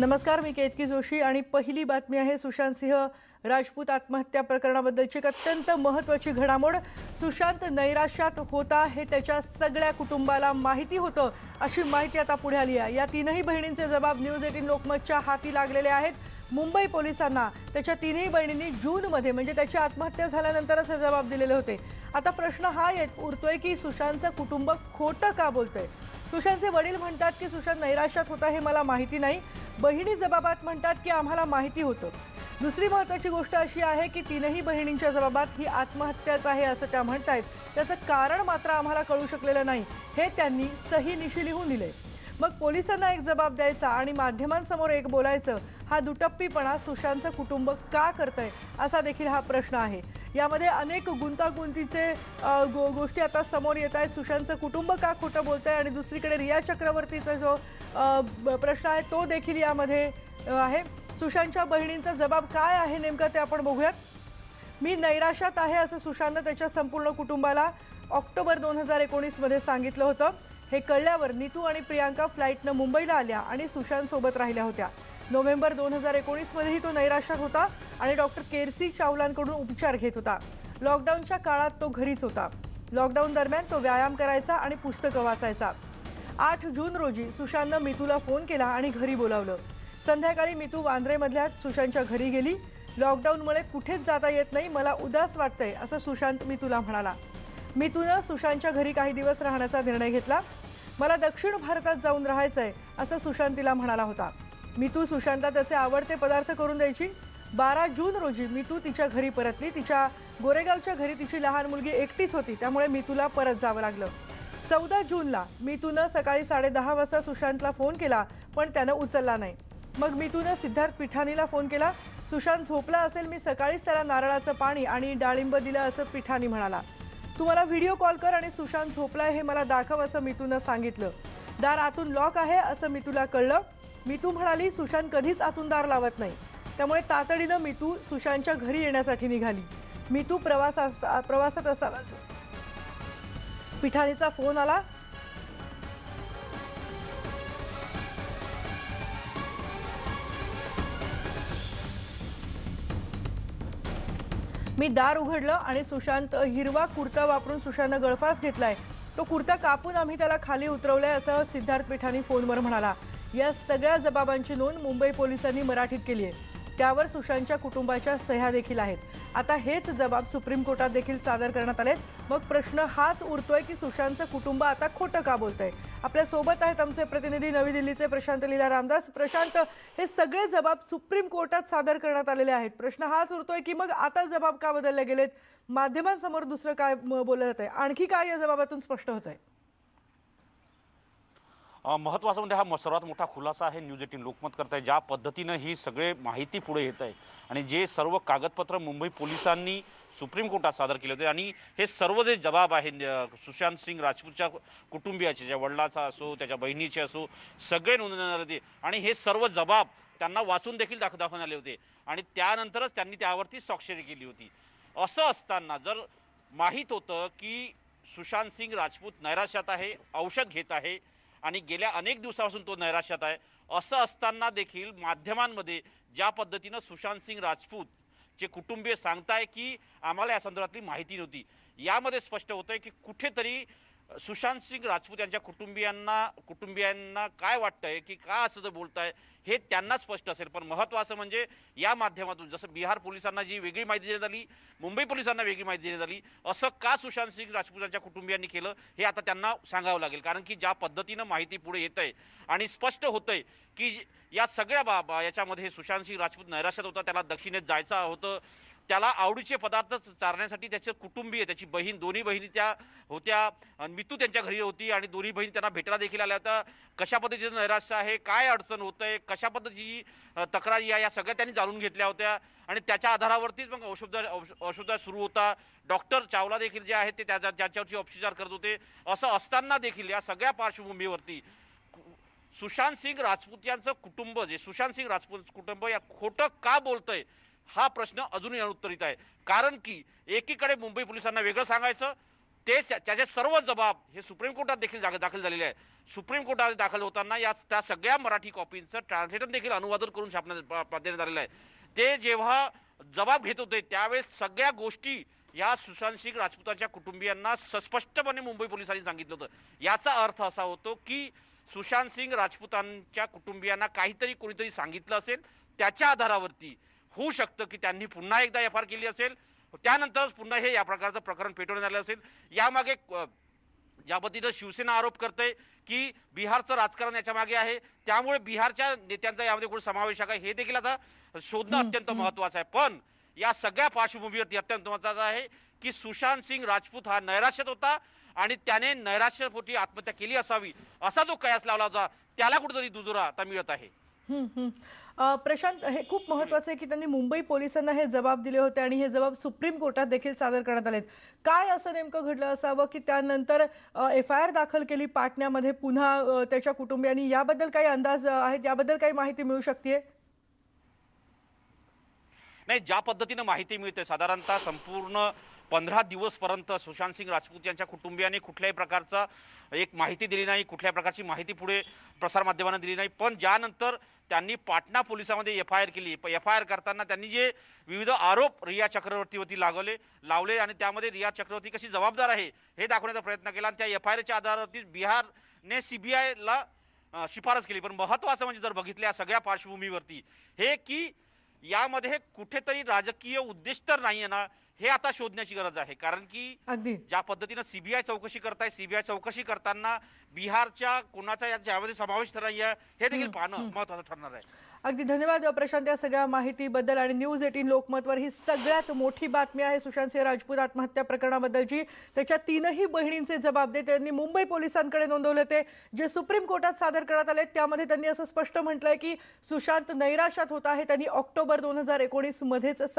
नमस्कार मी केतकी जोशी आणि पहिली बातमी आहे सुशांत सिंह. राजपूत आत्महत्या प्रकरणाबद्दलची एक अत्यंत महत्त्वाची घडामोड. सुशांत नैराश्यात होता हे त्याच्या सगळ्या कुटुंबाला माहिती होतं अशी माहिती आता पुढे आली आहे. या तीनही बहिणींचे जबाब न्यूज एटीन लोकमतच्या हाती लागलेले आहेत. मुंबई पोलिसांना त्याच्या तीनही बहिणींनी जूनमध्ये म्हणजे त्याची आत्महत्या झाल्यानंतरच हे जबाब दिलेले होते. आता प्रश्न हा येत उरतोय की सुशांतचं कुटुंब खोटं का बोलतंय? सुशांतचे वडील म्हणतात की सुशांत नैराश्यात होता हे मला माहिती नाही. बहिणी जबाबात म्हणतात की आम्हाला माहिती होतं. दुसरी महत्त्वाची गोष्ट अशी आहे की तीनही बहिणींच्या जबाबात ही आत्महत्याच आहे असं त्या म्हणत आहेत त्याचं कारण मात्र आम्हाला कळू शकलेलं नाही. हे त्यांनी सही निशी लिहून दिले. मग पोलिसांना एक जबाब द्यायचा आणि माध्यमांसमोर एक बोलायचं हा दुटप्पीपणा सुशांतचं कुटुंब का करतंय असा देखील हा प्रश्न आहे. यामध्ये अनेक गुंतागुंतीचे गो गोष्टी आता समोर येत आहेत. सुशांतचं कुटुंब का खोटं बोलत आहे आणि दुसरीकडे रिया चक्रवर्तीचा जो प्रश्न आहे तो देखील यामध्ये आहे. सुशांतच्या बहिणींचा जबाब काय आहे नेमकं ते आपण बघूयात. मी नैराश्यात आहे असं सुशांतनं त्याच्या संपूर्ण कुटुंबाला ऑक्टोबर दोन हजार एकोणीसमध्ये सांगितलं होतं. हे कळल्यावर नीतू आणि प्रियांका फ्लाईटनं मुंबईला आल्या आणि सुशांतसोबत राहिल्या होत्या. नोव्हेंबर दोन हजार एकोणीसमध्येही तो नैराश्यात होता आणि डॉक्टर केरसी चावलांकडून उपचार घेत होता. लॉकडाऊनच्या काळात तो घरीच होता. लॉकडाऊन दरम्यान तो व्यायाम करायचा आणि पुस्तकं वाचायचा. आठ जून रोजी सुशांतनं मितूला फोन केला आणि घरी बोलावलं. संध्याकाळी मितू वांद्रेमधल्या सुशांतच्या घरी गेली. लॉकडाऊनमुळे कुठेच जाता येत नाही मला उदास वाटतंय असं सुशांत मितूला म्हणाला. मितूनं सुशांतच्या घरी काही दिवस राहण्याचा निर्णय घेतला. मला दक्षिण भारतात जाऊन राहायचंय असं सुशांत तिला म्हणाला होता. मितू सुशांतला त्याचे आवडते पदार्थ करून द्यायची. बारा जून रोजी मितू तिच्या घरी परतली. तिच्या गोरेगावच्या घरी तिची लहान मुलगी एकटीच होती. त्यामुळे मितूला परत जावं लागलं. चौदा जूनला मितूनं सकाळी साडेदहा वाजता सुशांतला फोन केला पण त्यानं उचलला नाही. मग मितूनं सिद्धार्थ पिठानीला फोन केला सुशांत झोपला असेल मी सकाळीच त्याला नारळाचं पाणी आणि डाळिंब दिलं असं पिठानी म्हणाला. तू मला व्हिडिओ कॉल कर आणि सुशांत झोपला हे मला दाखव असं मितूनं सांगितलं. दार आतून लॉक आहे असं मितूला कळलं. मितू म्हणाली सुशांत कधीच आतून दार लावत नाही. त्यामुळे तातडीनं मितू सुशांतच्या घरी येण्यासाठी निघाली. मितू प्रवासात प्रवासात असतानाच. पिठाणीचा फोन आला. मी दार उघडलं आणि सुशांत हिरवा कुर्ता वापरून सुशांतनं गळफास घेतलाय. तो कुर्ता कापून आम्ही त्याला खाली उतरवलाय असं सिद्धार्थ पिठानी फोनवर म्हणाला. या सगळ्या जबाबांची नोंद मुंबई पोलिसांनी मराठीत केली आहे. त्यावर सुशांतच्या कुटुंबाच्या सह्या देखील आहेत. आता हेच जबाब सुप्रीम कोर्टात देखील सादर करण्यात आलेत. मग प्रश्न हाच उरतोय की सुशांतचं कुटुंब आता खोटं का बोलतंय? आपल्यासोबत आहेत आमचे प्रतिनिधी नवी दिल्लीचे प्रशांत लीला रामदास. प्रशांत हे सगळे जबाब सुप्रीम कोर्टात सादर करण्यात आलेले आहेत. प्रश्न हाच उरतोय की मग आता जबाब का बदलले गेलेत? माध्यमांसमोर दुसरं काय बोललं जात आहे आणखी काय या जबाबातून स्पष्ट होत आहे महत्त्वाचं म्हणजे हा म- सर्वात मोठा खुलासा आहे न्यूज एटीन लोकमत करत आहे. ज्या पद्धतीनं ही सगळे माहिती पुढे येत आहे आणि जे सर्व कागदपत्र मुंबई पोलिसांनी सुप्रीम कोर्टात सादर केले होते आणि हे सर्व जे जबाब आहे सुशांत सिंग राजपूतच्या कुटुंबियाचे ज्या वडिलाचा असो त्याच्या बहिणीचे असो सगळे नोंदवण्यात आले होते आणि हे सर्व जबाब त्यांना वाचून देखील दाख दाखवण्यात आले होते. आणि त्यानंतरच त्यांनी त्यावरती स्वाक्षरी केली होती. असं असताना जर माहीत होतं की सुशांत सिंग राजपूत नैराश्यात आहे औषध घेत आहे आणि गेल्या अनेक दिवसापासून तो नैराश्यात आहे. असं असताना देखील माध्यमांमध्ये ज्या पद्धतीनं सुशांत सिंग राजपूत चे कुटुंबीय सांगताय की आम्हाला या संदर्भातली माहिती नव्हती. यामध्ये स्पष्ट होतंय की कुठेतरी सुशांत सिंग राजपूत यांच्या कुटुंबियांना कुटुंबियांना काय वाटतंय की का असं जर बोलताय हे त्यांना स्पष्ट असेल. पण महत्त्वाचं म्हणजे या माध्यमातून जसं बिहार पोलिसांना जी वेगळी माहिती देण्यात आली मुंबई पोलिसांना वेगळी माहिती देण्यात आली असं का सुशांत सिंग राजपूत यांच्या कुटुंबियांनी केलं हे आता त्यांना सांगावं लागेल. कारण की ज्या पद्धतीनं माहिती पुढे येत आहे आणि स्पष्ट होतंय की या सगळ्या बाबा याच्यामध्ये सुशांत सिंग राजपूत नैराश्यात होता त्याला दक्षिणेत जायचं होतं त्याला आवडीचे पदार्थ चारण्यासाठी त्याचे कुटुंबीय त्याची बहीण दोन्ही बहिणी त्या होत्या आणि मितू त्यांच्या घरी होती आणि दोन्ही बहिणी त्यांना भेटायला देखील आल्या होत्या. कशा पद्धतीचं नैराश्य आहे काय अडचण होतं आहे कशा पद्धतीची तक्रारी आहे या सगळ्या त्यांनी जाणून घेतल्या होत्या. आणि त्याच्या आधारावरतीच मग औषध औषध सुरू होता. डॉक्टर चावला देखील जे आहेत ते त्या ज्याच्यावरची उपचार करत होते. असं असताना देखील या सगळ्या पार्श्वभूमीवरती सुशांत सिंग राजपूत यांचं कुटुंब जे सुशांत सिंग राजपूत कुटुंब या खोटं का बोलतंय? हा प्रश्न अजूनही अनुत्तरित आहे. कारण की एकीकडे मुंबई पोलिसांना वेगळं सांगायचं ते त्याचे सर्व जबाब हे सुप्रीम कोर्टात देखील जाग- दाखल झालेले आहे. सुप्रीम कोर्टात दाखल होताना या त्या सगळ्या मराठी कॉपींचं ट्रान्सलेशन देखील अनुवादन करून छापण्यात देण्यात आलेलं आहे. ते जेव्हा जबाब घेत होते त्यावेळेस सगळ्या गोष्टी या सुशांत सिंग राजपूतांच्या कुटुंबियांना सस्पष्टपणे मुंबई पोलिसांनी सांगितलं होतं. याचा अर्थ असा होतो की सुशांत सिंग राजपूतांच्या कुटुंबियांना काहीतरी कोणीतरी सांगितलं असेल त्याच्या आधारावरती होऊ शकतं की त्यांनी पुन्हा एकदा एफ आर केली असेल. त्यानंतरच पुन्हा हे या प्रकारचं प्रकरण पेटवण्यात आलं असेल. यामागे ज्या पद्धतीनं शिवसेना आरोप करते की बिहारचं राजकारण याच्या मागे आहे. त्यामुळे बिहारच्या नेत्यांचा यामध्ये कोणी समावेश आहे का हे देखील आता शोधणं अत्यंत महत्वाचं आहे. पण या सगळ्या पार्श्वभूमीवरती अत्यंत महत्वाचं आहे की सुशांत सिंग राजपूत हा नैराश्यात होता आणि त्याने नैराश्यपोटी आत्महत्या केली असावी असा जो कयास लावला होता त्याला कुठेतरी दुजोरा आता मिळत आहे. प्रशांत हे खूप महत्वाचं आहे की त्यांनी मुंबई पोलिसांना हे जबाब दिले होते आणि हे जबाब सुप्रीम कोर्टात देखील सादर करण्यात आलेत. काय असं नेमकं घडलं असावं की त्यानंतर एफ आय आर दाखल केली पाटण्यामध्ये पुन्हा त्याच्या कुटुंबियांनी? याबद्दल काही अंदाज आहेत? याबद्दल काही माहिती मिळू शकते? नाही ज्या पद्धतीनं माहिती मिळते साधारणतः संपूर्ण पंधरा दिवसपर्यंत सुशांत सिंग राजपूत यांच्या कुटुंबियांनी कुठल्याही प्रकारचा एक माहिती दिली नाही कुठल्याही प्रकारची माहिती पुढे प्रसारमाध्यमांना दिली नाही. पण ज्यानंतर त्यांनी पाटणा पोलिसामध्ये एफ आय आर केली. एफ आय आर करताना त्यांनी जे विविध आरोप रिया चक्रवर्तीवरती लागवले लावले आणि त्यामध्ये रिया चक्रवर्ती कशी जबाबदार आहे हे दाखवण्याचा प्रयत्न केला आणि त्या एफ आय आरच्या आधारावरती बिहारने सी बी आयला शिफारस केली. पण महत्त्वाचं म्हणजे जर बघितलं या सगळ्या पार्श्वभूमीवरती हे की यामध्ये कुठेतरी राजकीय उद्देश तर नाही आहे ना हे आता शोधण्याची गरज आहे. कारण की अगदी. ज्या पद्धतीनं सीबीआय चौकशी करताय सीबीआय चौकशी करताना बिहारच्या कोणाचा या ज्यामध्ये समावेश आहे हे देखील पाहणं महत्वाचं ठरणार आहे. अगदी धन्यवाद प्रशांत या सगळ्या माहितीबद्दल आणि न्यूज एटीन लोकमतवर ही सगळ्यात मोठी बातमी आहे सुशांत सिंह राजपूत आत्महत्या प्रकरणाबद्दलची. त्याच्या तीनही बहिणींचे जबाब दे त्यांनी मुंबई पोलिसांकडे नोंदवले ते जे सुप्रीम कोर्टात सादर करण्यात आले त्यामध्ये त्यांनी असं स्पष्ट म्हटलंय की सुशांत नैराश्यात होता आहे. त्यांनी ऑक्टोबर दोन हजार एकोणीस मध्येच